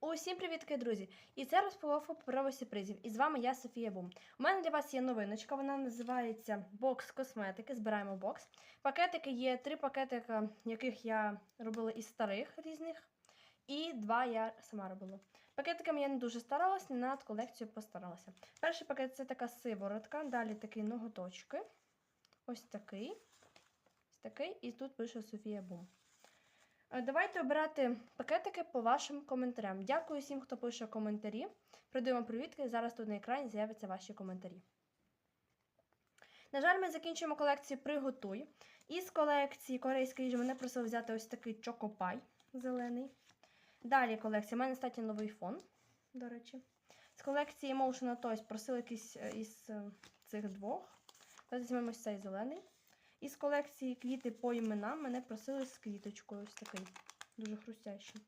Усім привітки, друзі! І це розпаковка паперових сюрпризів. І з вами я, Софія Бум. У мене для вас є новиночка, вона називається бокс косметики. Збираємо бокс. Пакетики є три пакетика, яких я робила із старих різних. І два я сама робила. Пакетиками я не дуже старалась, над колекцією постаралася. Перший пакет це така сиворотка, далі такі ноготочки. Ось такий. Ось такий. І тут пише Софія Бум. Е, Давайте обирати пакетики по вашим коментарям. Дякую всім, хто пише коментарі. Передаємо привітки. Зараз тут на екрані з'являться ваші коментарі. На жаль, ми закінчуємо колекцію Приготуй. Із колекції корейської їжі мене просили взяти ось такий чокопай зелений. Далі колекція. У мене, кстати, новий фон, до речі. З колекції Emotional Toys просили якийсь е, із е, цих двох. Давайте візьмемо ось цей зелений. Із колекції квіти по іменам мене просили з квіточкою ось такий. Дуже хрустящий.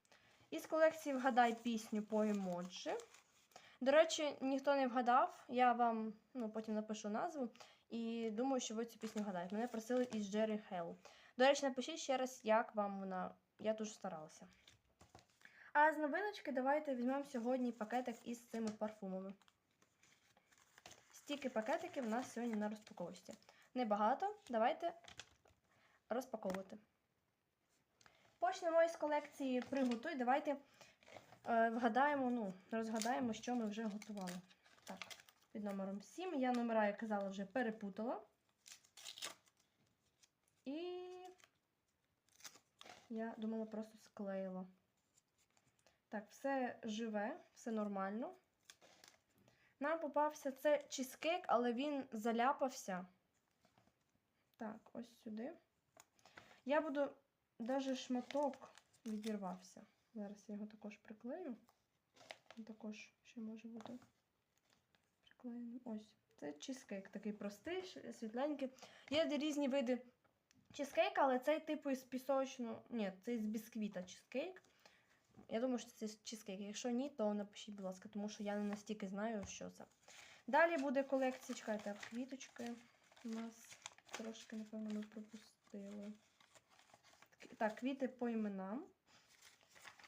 Із колекції Вгадай пісню по емоджі. До речі, ніхто не вгадав. Я вам ну, потім напишу назву. І думаю, що ви цю пісню вгадаєте. Мене просили із Джері Хелл. До речі, напишіть ще раз, як вам вона. Я дуже старалася. А з новиночки давайте візьмемо сьогодні пакетик із цими парфумами. Стільки пакетиків у нас сьогодні на розпаковці. Небагато. Давайте розпаковувати. Почнемо із колекції Приготуй. Давайте е, вгадаємо, ну, розгадаємо, що ми вже готували. Так, під номером 7. Я номера, як казала, вже перепутала. І я думала, просто склеїла. Так, все живе, все нормально. Нам попався це чизкейк, але він заляпався. Так, ось сюди. Я буду даже шматок відірвався. Зараз я його також приклею. Він Також ще може бути приклеєним. Ось. Це чизкейк такий простий, світленький. Є різні види чизкейка, але цей типу із пісочного. Ні, це із бісквіта чизкейк. Я думаю, що це чизкейк. Якщо ні, то напишіть, будь ласка, тому що я не настільки знаю, що це. Далі буде колекція, чекайте, квіточки. У нас трошки, напевно, ми пропустили. Так, квіти по іменам.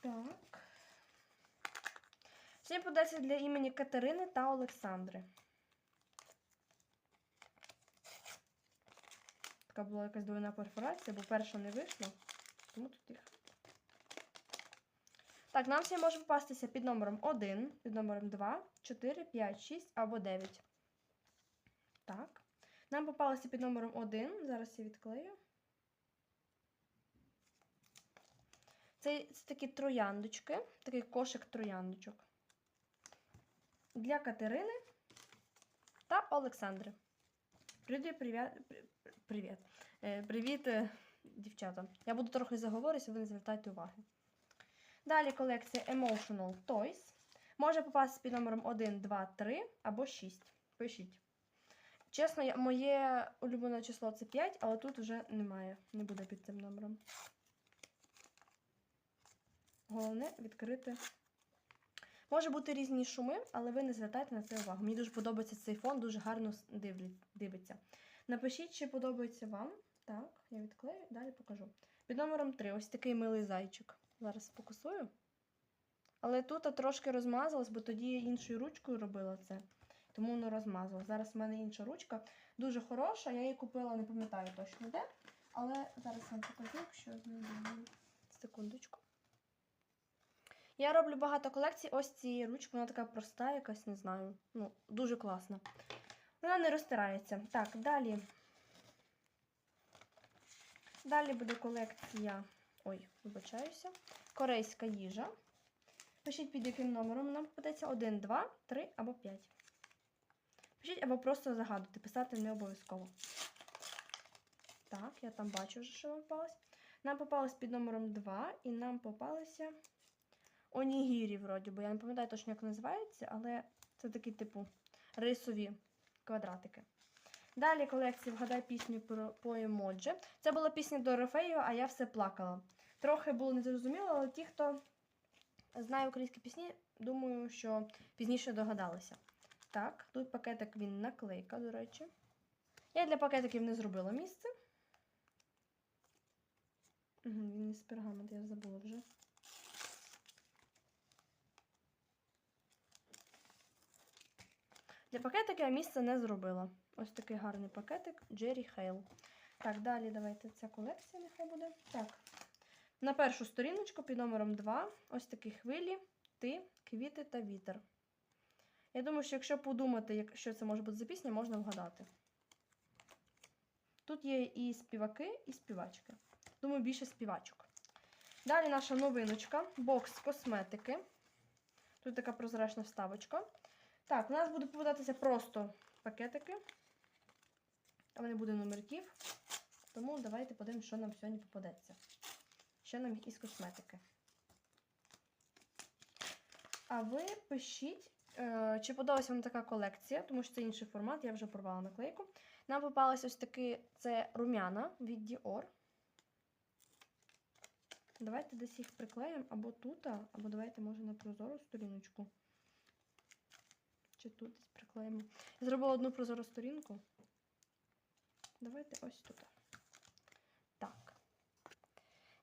Так. Сьогодні подається для імені Катерини та Олександри. Така була якась двойна перфорація, бо перша не вийшла. Тому тут їх. Так, нам всі може попастися під номером 1, під номером 2, 4, 5, 6 або 9. Так. Нам попалося під номером 1. Зараз я відклею. Це, це такі трояндочки, такий кошик трояндочок. Для Катерини та Олександри. Привіт, привіт. Привіт. Е, е, дівчата. Я буду трохи заговорюся, ви не звертайте уваги. Далі колекція Emotional Toys. Може попасти під номером 1, 2, 3 або 6. Пишіть. Чесно, я- моє улюблене число це 5, але тут вже немає. Не буде під цим номером. Головне відкрити. Може бути різні шуми, але ви не звертайте на це увагу. Мені дуже подобається цей фон, дуже гарно дивиться. Напишіть, чи подобається вам. Так, я відклею, далі покажу. Під номером 3 ось такий милий зайчик. Зараз фокусую. Але тут трошки розмазалось, бо тоді я іншою ручкою робила це. Тому воно розмазалось. Зараз в мене інша ручка. Дуже хороша. Я її купила, не пам'ятаю точно де. Але зараз вам покажу, якщо знайду. Секундочку. Я роблю багато колекцій. Ось цієї ручки. Вона така проста, якась, не знаю. Ну, дуже класна. Вона не розтирається. Так, далі. Далі буде колекція. Ой, вибачаюся. Корейська їжа. Пишіть під яким номером нам попадеться 1, 2, 3 або 5. Пишіть або просто загадуйте, писати не обов'язково. Так, я там бачу вже, що вам попалось. Нам попалось під номером 2, і нам попалися онігірі, вроді, бо я не пам'ятаю точно, як називається, але це такі, типу, рисові квадратики. Далі колекція Вгадай пісню по емоджі. Це була пісня до Дорофеєва, а я все плакала. Трохи було незрозуміло, але ті, хто знає українські пісні, думаю, що пізніше догадалися. Так, тут пакетик він наклейка, до речі. Я для пакетиків не зробила місце. Угу, Він із пергамент, я забула вже. Для пакетика я місце не зробила. Ось такий гарний пакетик Джері Хейл. Так, далі давайте ця колекція нехай буде. Так. На першу сторіночку під номером 2 ось такі хвилі, ти, квіти та вітер. Я думаю, що якщо подумати, що це може бути за пісня, можна вгадати. Тут є і співаки, і співачки. Думаю, більше співачок. Далі наша новиночка бокс косметики. Тут така прозрачна вставочка. Так, у нас буде попадатися просто пакетики. Там не буде номерків. Тому давайте подивимося, що нам сьогодні попадеться. Що нам із косметики. А ви пишіть, чи подобалася вам така колекція, тому що це інший формат, я вже порвала наклейку. Нам попалась ось таки це румяна від Dior. Давайте десь їх приклеїмо або тут, або давайте, може, на прозору сторіночку. Чи тут десь приклеїмо. Я зробила одну прозору сторінку. Давайте ось тут. Так.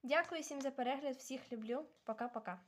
Дякую всім за перегляд. Всіх люблю. Пока-пока.